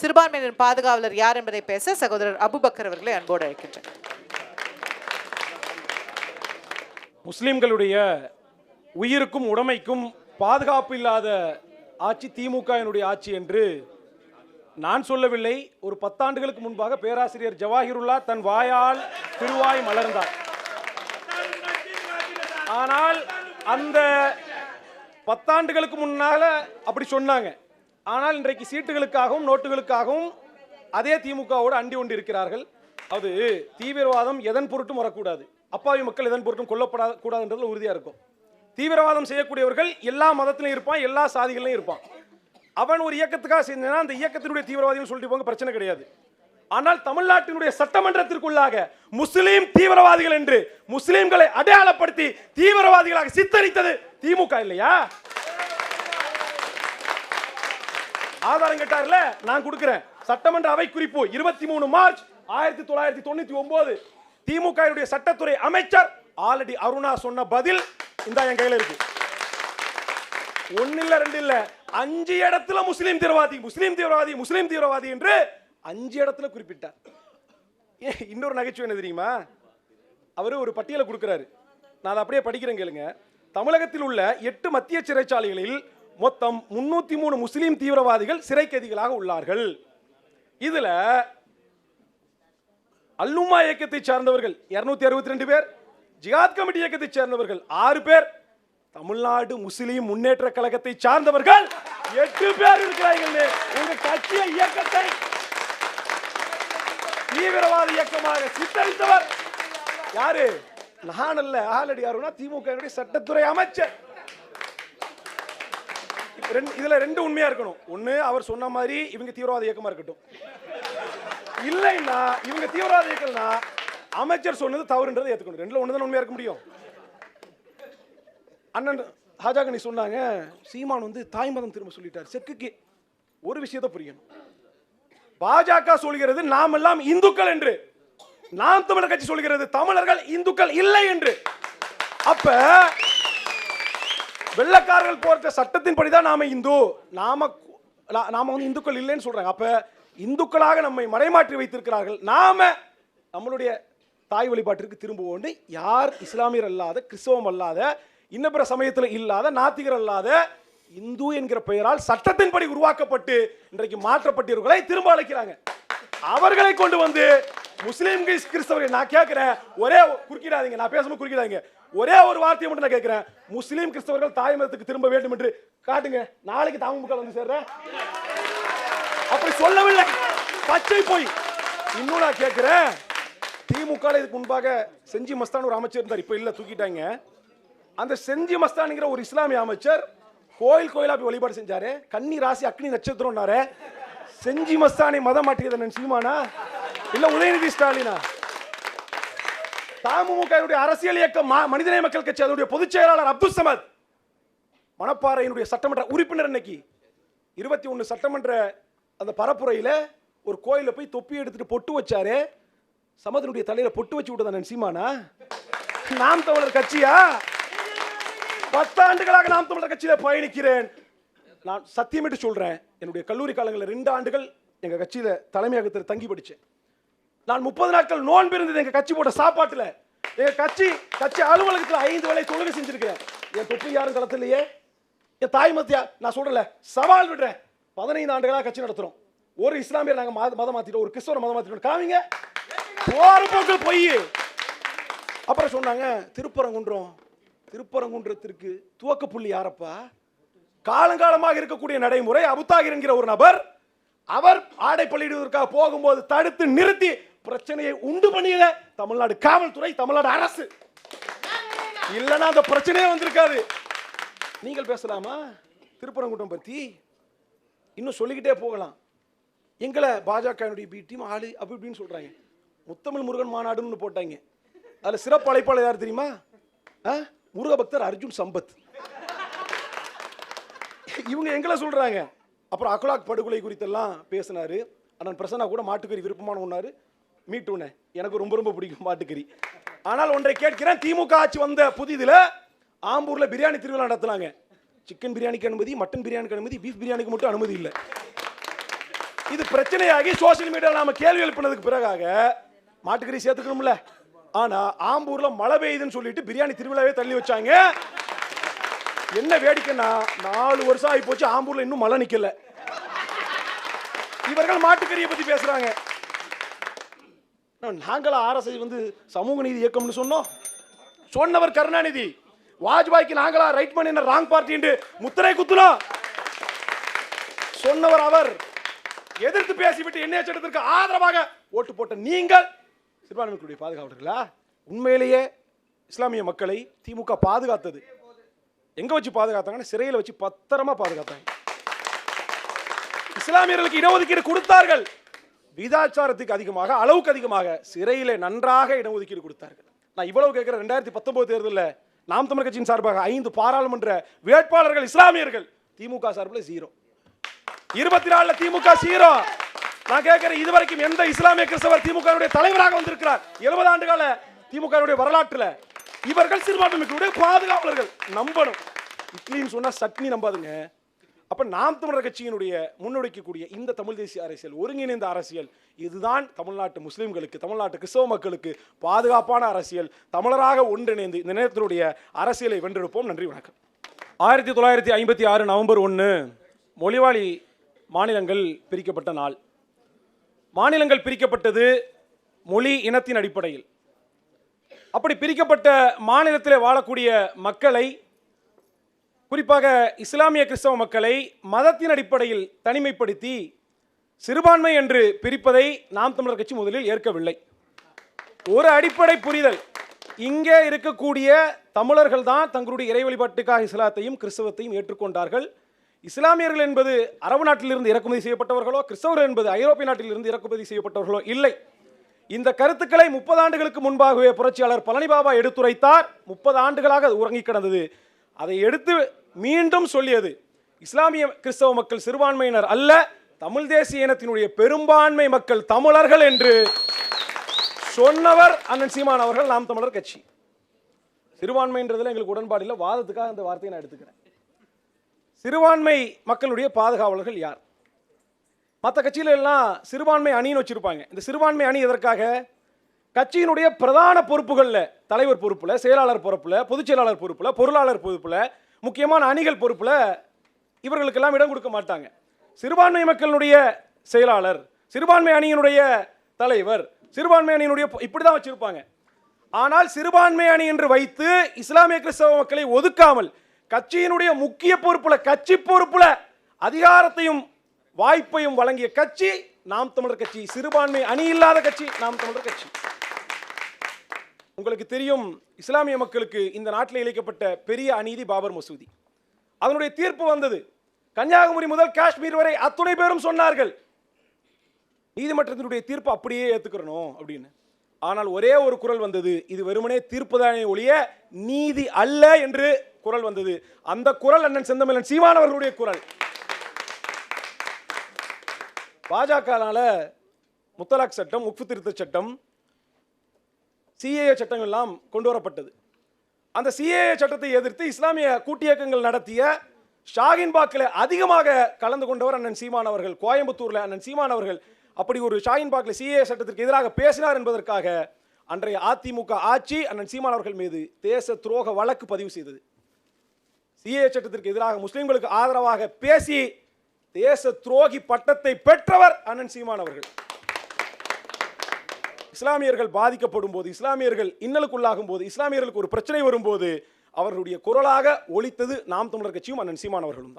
சிறுபான்மையினர் பாதுகாவலர் யார் என்பதை பேச சகோதரர் அபுபக்கர் அவர்களை அன்போடு அழைக்கின்றனர் முஸ்லிம்களுடைய உயிருக்கும் உடைமைக்கும் பாதுகாப்பு இல்லாத ஆட்சி திமுகவினுடைய ஆட்சி என்று நான் சொல்லவில்லை. ஒரு பத்தாண்டுகளுக்கு முன்பாக பேராசிரியர் ஜவாஹிருல்லா தன் வாயால் திருவாய் மலர்ந்தார். ஆனால் அந்த பத்தாண்டுகளுக்கு முன்னால அப்படி சொன்னாங்க. ஆனால் இன்றைக்கு சீட்டுகளுக்காகவும் நோட்டுகளுக்காகவும் அதே திமுகவோடு அண்டி கொண்டு இருக்கிறார்கள் அது தீவிரவாதம் எதன் பொருட்டும் வரக்கூடாது. அப்பாவி மக்கள் எதன் பொருட்டும் கொல்லப்படா கூடாதுன்றதுல உறுதியாக இருக்கும். தீவிரவாதம் செய்யக்கூடியவர்கள் எல்லா மதத்திலையும் இருப்பான் எல்லா சாதிகளையும் இருப்பான். அவன் ஒரு இயக்கத்துக்காக செஞ்சனா அந்த இயக்கத்தினுடைய தீவிரவாதிகள் சொல்லிட்டு போங்க பிரச்சனை கிடையாது. ஆனால் தமிழ்நாட்டினுடைய சட்டமன்றத்திற்குள்ளாக முஸ்லீம் தீவிரவாதிகள் என்று முஸ்லீம்களை அடையாளப்படுத்தி தீவிரவாதிகளாக சித்தரித்தது திமுக இல்லையா? ஆதாரம் கேட்டார்ல நான் கொடுக்கிறேன். சட்டமன்ற அவை குறிப்பு இருபத்தி மூணு மார்ச் ஆயிரத்தி தொள்ளாயிரத்தி தொண்ணூத்தி ஒன்பது திமுக சட்டத்துறை அமைச்சர் ஆல்ரெடி அருணா சொன்ன பதில் இந்த என் கையில இருக்கு. ஒன்னு இல்ல ரெண்டு இல்ல அஞ்சு இடத்துல முஸ்லீம் தீவிரவாதி முஸ்லீம் தீவிரவாதி முஸ்லீம் தீவிரவாதி என்று அஞ்சு இடத்துல குறிப்பிட்டார். இன்னொரு நகைச்சுவை என்ன தெரியுமா? அவர் ஒரு பட்டியலை கொடுக்குறாரு. நான் அதை அப்படியே படிக்கிறேன் கேளுங்க. தமிழகத்தில் உள்ள எட்டு மத்திய சிறைச்சாலைகளில் மொத்தம் முன்னூத்தி மூணு முஸ்லீம் தீவிரவாதிகள் சிறை கைதிகளாக உள்ளார்கள். இதுல அல்லுமா இயக்கத்தை சார்ந்தவர்கள் இருநூத்தி அறுபத்தி ரெண்டு பேர் ஜிகாத் கமிட்டி இயக்கத்தை சேர்ந்தவர்கள் ஆறு பேர் தமிழ்நாடு முஸ்லீம் முன்னேற்ற கழகத்தை சார்ந்தவர்கள் எட்டு பேர் இருக்கிறார்கள் உங்க கட்சிய இயக்கத்தை தீவிரவாத இயக்கமாக சித்தரித்தவர். யாரு? நான் அல்ல. ஆலடி யாருன்னா திமுக சட்டத்துறை அமைச்சர். ரெண்டு- இதுல ரெண்டு உண்மையா இருக்கணும். ஒண்ணு அவர் சொன்ன மாதிரி இவங்க தீவிரவாத இயக்கமா இருக்கட்டும். இல்லைன்னா இவங்க தீவிரவாத இயக்கம்னா அமைச்சர் சொன்னது தவறுன்றதை ஏத்துக்கணும். ரெண்டுல தான் உண்மையா இருக்க முடியும்? அண்ணன் ஹாஜாகனி சொன்னாங்க சீமான் வந்து தாய் மதம் திரும்ப சொல்லிட்டார். செக்குக்கு ஒரு விஷயத்தை புரியணும். பாஜக சொல்கிறது நாம் எல்லாம் இந்துக்கள் என்று. நாம் தமிழர் கட்சி சொல்கிறது தமிழர்கள் இந்துக்கள் இல்லை என்று. அப்ப வெள்ளக்காரர்கள் போட்ட சட்டத்தின்படிதான் நாம இந்து. நாம கு- நாம வந்து இந்துக்கள் இல்லைன்னு சொல்றாங்க. அப்ப இந்துக்களாக நம்மை மடைமாற்றி வைத்திருக்கிறார்கள். நாம நம்மளுடைய தாய் வழிபாட்டிற்கு திரும்புவோம் யார் இஸ்லாமியர் அல்லாத கிறிஸ்தவம் அல்லாத இன்ன பிற சமயத்தில் இல்லாத நாத்திகர் அல்லாத இந்து என்கிற பெயரால் சட்டத்தின்படி உருவாக்கப்பட்டு இன்றைக்கு மாற்றப்பட்டவர்களை திரும்ப அழைக்கிறாங்க. அவர்களை கொண்டு வந்து முஸ்லீம் கிறிஸ்தவர்கள் நான் கேட்கிறேன் ஒரே குறுக்கிடாதீங்க. நான் பேசும்போது குறுக்கிடாதீங்க. ஒரே ஒரு வார்த்தையை மட்டும் நான் கேட்கிறேன். முஸ்லீம் கிறிஸ்தவர்கள் தாய் மதத்துக்கு திரும்ப வேண்டும் என்று காட்டுங்க. நாளைக்கு தாமுக வந்து சேர்றேன் அப்படி சொல்லவில்லை. பச்சை போய். இன்னும் நான் கேட்கிறேன். திமுக இதுக்கு முன்பாக செஞ்சி மஸ்தான் ஒரு அமைச்சர் இருந்தார். இப்ப இல்ல தூக்கிட்டாங்க. அந்த செஞ்சி மஸ்தான்ங்கிற ஒரு இஸ்லாமிய அமைச்சர் கோயில் கோயிலா போய் வழிபாடு செஞ்சாரு. கன்னி ராசி அக்னி நட்சத்திரம்னாரு. செஞ்சி மஸ்தானை மதம் மாற்றியது சீமானா? இல்ல உதயநிதி ஸ்டாலினா? தமுக அரசியல் இயக்க மனிதநேய மக்கள் கட்சி அதனுடைய பொதுச் செயலாளர் அப்துல் சமத். மணப்பாறையினுடைய சட்டமன்ற உறுப்பினர் இன்னைக்கு. இருபத்தி ஒன்று சட்டமன்ற அந்த பரப்புரையில் ஒரு கோயிலில் போய் தொப்பி எடுத்துட்டு பொட்டு வச்சாரு. சமதனுடைய தலையில பொட்டு வச்சு விட்டதான் சீமானா நாம் தமிழர் கட்சியா? பத்தாண்டுகளாக நாம் தமிழர் கட்சியில பயணிக்கிறேன். நான் சத்தியமிட்டு சொல்றேன். என்னுடைய கல்லூரி காலங்களில் ரெண்டு ஆண்டுகள் எங்கள் கட்சியில் தலைமையகத்தில் தங்கி படித்தேன் நான் முப்பது நாட்கள் நோன்பு இருந்தது எங்க கட்சி போட்ட சாப்பாட்டுல. எங்க கட்சி கட்சி அலுவலகத்தில் ஐந்து வேலை தொழுகை செஞ்சிருக்கிறேன். என் தொப்பி யாரும் களத்திலேயே என் தாய் மத்தியா நான் சொல்றல சவால் விடுறேன். பதினைந்து ஆண்டுகளாக கட்சி நடத்துறோம். ஒரு இஸ்லாமியர் நாங்க மத- மதம் மாத்திட்டோம் ஒரு கிறிஸ்தவ மதம் மாத்திட்டோம் காமிங்க. போற போக்கு பொய். அப்புறம் சொன்னாங்க திருப்பரங்குன்றம் திருப்பரங்குன்றத்திற்கு துவக்க புள்ளி யாரப்பா? காலங்காலமாக இருக்கக்கூடிய நடைமுறை அபுத்தாகிர் என்கிற ஒரு நபர் அவர் ஆடை பள்ளியிடுவதற்காக போகும்போது தடுத்து நிறுத்தி பிரச்சனையை உண்டு பண்ணியத தமிழ்நாடு காவல்துறை தமிழ்நாடு அரசு. இல்லைன்னா அந்த பிரச்சனையே வந்திருக்காது. நீங்கள் பேசலாமா? திருப்பரங்குன்றம் பற்றி இன்னும் சொல்லிக்கிட்டே போகலாம். எங்களை பாஜகவினுடைய பி டீம் ஆளு அப்படி இப்படின்னு சொல்கிறாங்க முத்தமிழ் முருகன் மாநாடுன்னு போட்டாங்க. அதில் சிறப்பு அழைப்பாளர் யார் தெரியுமா? ஆ? முருக பக்தர் அர்ஜுன் சம்பத். இவங்க எங்களை சொல்கிறாங்க அப்புறம் அக்லாக் படுகொலை குறித்தெல்லாம் பேசினார். அண்ணன் பிரசன்னா கூட மாட்டுக்கறி விருப்பமான ஒன்னாரு எனக்கு ரொம்ப ரொம்ப பிடிக்கும் மாட்டுக்கறி ஆனால் ஒன்றை கேட்கிறேன். திமுக ஆட்சி வந்த புதிதில் ஆம்பூரில் பிரியாணி திருவிழா நடத்துனாங்க. சிக்கன் பிரியாணிக்கு அனுமதி மட்டன் பிரியாணிக்கு அனுமதி பீஃப் பிரியாணிக்கு மட்டும் அனுமதி இல்லை. இது பிரச்சனையாகி சோஷியல் மீடியாவில் நாம் கேள்வி எழுப்பினதுக்கு பிறகாக மாட்டுக்கறி சேர்த்துக்கணும்ல. ஆனால் ஆம்பூரில் மழை பெய்யுதுன்னு சொல்லிட்டு பிரியாணி திருவிழாவே தள்ளி வச்சாங்க. என்ன வேடிக்கைன்னா நாலு வருஷம் ஆகி போச்சு ஆம்பூரில் இன்னும் மழை நிற்கல இவர்கள் மாட்டுக்கறியை பற்றி பேசுகிறாங்க காரணம் நாங்களா ஆர்எஸ்ஐ வந்து சமூக நீதி இயக்கம்னு சொன்னோம். சொன்னவர் கருணாநிதி. வாஜ்பாய்க்கு நாங்களா ரைட் பண்ணின ராங் பார்ட்டி என்று முத்திரை குத்துனோம். சொன்னவர் அவர். எதிர்த்து பேசிவிட்டு என்ன சட்டத்திற்கு ஆதரவாக ஓட்டு போட்ட நீங்கள் சிறுபான்மைக்குடைய பாதுகாவலர்களா? உண்மையிலேயே இஸ்லாமிய மக்களை திமுக பாதுகாத்தது. எங்க வச்சு பாதுகாத்தாங்கன்னா சிறையில் வச்சு பத்திரமா பாதுகாத்தாங்க. இஸ்லாமியர்களுக்கு இடஒதுக்கீடு கொடுத்தார்கள். விதாச்சாரத்துக்கு அதிகமாக அளவுக்கு அதிகமாக சிறையில் நன்றாக இடஒதுக்கீடு கொடுத்தார்கள். நான் இவ்வளவு கேட்கிறேன் ரெண்டாயிரத்தி பத்தொன்பது தேர்தலில் நாம் தமிழ் கட்சியின் சார்பாக ஐந்து பாராளுமன்ற வேட்பாளர்கள் இஸ்லாமியர்கள் திமுக சார்பில் ஜீரோ இருபத்தி நாலுல திமுக ஜீரோ நான் கேட்கிறேன் இதுவரைக்கும் எந்த இஸ்லாமிய கிறிஸ்தவர் திமுக தலைவராக வந்திருக்கிறார்? எழுபது ஆண்டு கால திமுக வரலாற்றுல இவர்கள் சிறுபான்மையினருடைய பாதுகாவலர்கள் நம்பணும். இட்லின்னு சொன்னா சட்னி நம்பாதுங்க. அப்ப நாம் தமிழர் கட்சியினுடைய முன்னெடுக்கக்கூடிய இந்த தமிழ் தேசிய அரசியல் ஒருங்கிணைந்த அரசியல் இதுதான் தமிழ்நாட்டு முஸ்லீம்களுக்கு தமிழ்நாட்டு கிறிஸ்தவ மக்களுக்கு பாதுகாப்பான அரசியல். தமிழராக ஒன்றிணைந்து இந்த நேரத்தினுடைய அரசியலை வென்றெடுப்போம். நன்றி வணக்கம். ஆயிரத்தி தொள்ளாயிரத்தி ஐம்பத்தி ஆறு நவம்பர் ஒன்று மொழிவாளி மாநிலங்கள் பிரிக்கப்பட்ட நாள். மாநிலங்கள் பிரிக்கப்பட்டது மொழி இனத்தின் அடிப்படையில். அப்படி பிரிக்கப்பட்ட மாநிலத்தில் வாழக்கூடிய மக்களை குறிப்பாக இஸ்லாமிய கிறிஸ்தவ மக்களை மதத்தின் அடிப்படையில் தனிமைப்படுத்தி சிறுபான்மை என்று பிரிப்பதை நாம் தமிழர் கட்சி முதலில் ஏற்கவில்லை. ஒரு அடிப்படை புரிதல் இங்கே இருக்கக்கூடிய தமிழர்கள் தான் தங்களுடைய இறை வழிபாட்டுக்காக இஸ்லாத்தையும் கிறிஸ்தவத்தையும் ஏற்றுக்கொண்டார்கள். இஸ்லாமியர்கள் என்பது அரபு நாட்டிலிருந்து இறக்குமதி செய்யப்பட்டவர்களோ கிறிஸ்தவர்கள் என்பது ஐரோப்பிய நாட்டிலிருந்து இறக்குமதி செய்யப்பட்டவர்களோ இல்லை. இந்த கருத்துக்களை முப்பது ஆண்டுகளுக்கு முன்பாகவே புரட்சியாளர் பழனிபாபா எடுத்துரைத்தார். முப்பது ஆண்டுகளாக அது உறங்கி கிடந்தது. அதை எடுத்து மீண்டும் சொல்லியது. இஸ்லாமிய கிறிஸ்தவ மக்கள் சிறுபான்மையினர் அல்ல தமிழ் தேசிய இனத்தினுடைய பெரும்பான்மை மக்கள் தமிழர்கள் என்று சொன்னவர் அண்ணன் சீமான் அவர்கள் நாம் தமிழர் கட்சி. சிறுபான்மைன்றதுல எங்களுக்கு உடன்பாடு இல்லை. வாதத்துக்காக அந்த வார்த்தையை நான் எடுத்துக்கிறேன். சிறுபான்மை மக்களுடைய பாதுகாவலர்கள் யார்? மற்ற கட்சியில எல்லாம் சிறுபான்மை அணின்னு வச்சிருப்பாங்க. இந்த சிறுபான்மை அணி எதற்காக? கட்சியினுடைய பிரதான பொறுப்புகளில் தலைவர் பொறுப்பில் செயலாளர் பொறுப்பில் பொதுச் செயலாளர் பொறுப்பில் பொருளாளர் பொறுப்பில் முக்கியமான அணிகள் பொறுப்பில் இவர்களுக்கெல்லாம் இடம் கொடுக்க மாட்டாங்க. சிறுபான்மை மக்களுடைய செயலாளர் சிறுபான்மை அணியினுடைய தலைவர் சிறுபான்மை அணியினுடைய இப்படி இப்படிதான் வச்சுருப்பாங்க. ஆனால் சிறுபான்மை அணி என்று வைத்து இஸ்லாமிய கிறிஸ்தவ மக்களை ஒதுக்காமல் கட்சியினுடைய முக்கிய பொறுப்பில் கட்சி பொறுப்பில் அதிகாரத்தையும் வாய்ப்பையும் வழங்கிய கட்சி நாம் தமிழர் கட்சி. சிறுபான்மை அணி இல்லாத கட்சி நாம் தமிழர் கட்சி. உங்களுக்கு தெரியும் இஸ்லாமிய மக்களுக்கு இந்த நாட்டில் இழைக்கப்பட்ட பெரிய அநீதி பாபர் மசூதி. அதனுடைய தீர்ப்பு வந்தது. கன்னியாகுமரி முதல் காஷ்மீர் வரை அத்துணை பேரும் சொன்னார்கள். நீதிமன்றத்தினுடைய தீர்ப்பு அப்படியே ஏத்துக்கிறணும் அப்படின்னு. ஆனால் ஒரே ஒரு குரல் வந்தது இது வெறுமனே தீர்ப்புதானே ஒழிய நீதி அல்ல என்று குரல் வந்தது. அந்த குரல் அண்ணன் செந்தமிழன் சீமானவர்களுடைய குரல். பாஜகனால முத்தலாக் சட்டம் உப்பு திருத்த சட்டம் சிஏஏ சட்டங்கள் எல்லாம் கொண்டு வரப்பட்டது அந்த சிஏஏ சட்டத்தை எதிர்த்து இஸ்லாமிய கூட்டியக்கங்கள் நடத்திய ஷாகின் பாக்கில் அதிகமாக கலந்து கொண்டவர் அண்ணன் சீமான் அவர்கள் கோயம்புத்தூரில் அண்ணன் சீமான் அவர்கள் அப்படி ஒரு ஷாகின் பாக்கில் சிஏஏ சட்டத்திற்கு எதிராக பேசினார் என்பதற்காக அன்றைய அதிமுக ஆட்சி அண்ணன் சீமான் அவர்கள் மீது தேச துரோக வழக்கு பதிவு செய்தது. சிஏ சட்டத்திற்கு எதிராக முஸ்லீம்களுக்கு ஆதரவாக பேசி தேச துரோகி பட்டத்தை பெற்றவர் அண்ணன் சீமான் அவர்கள். இஸ்லாமியர்கள் பாதிக்கப்படும் போது இஸ்லாமியர்கள் இன்னலுக்குள்ளாகும் போது இஸ்லாமியர்களுக்கு ஒரு பிரச்சனை வரும்போது அவர்களுடைய குரலாக ஒழித்தது நாம் தமிழர் கட்சியும் அண்ணன் சீமான் அவர்களும் தான்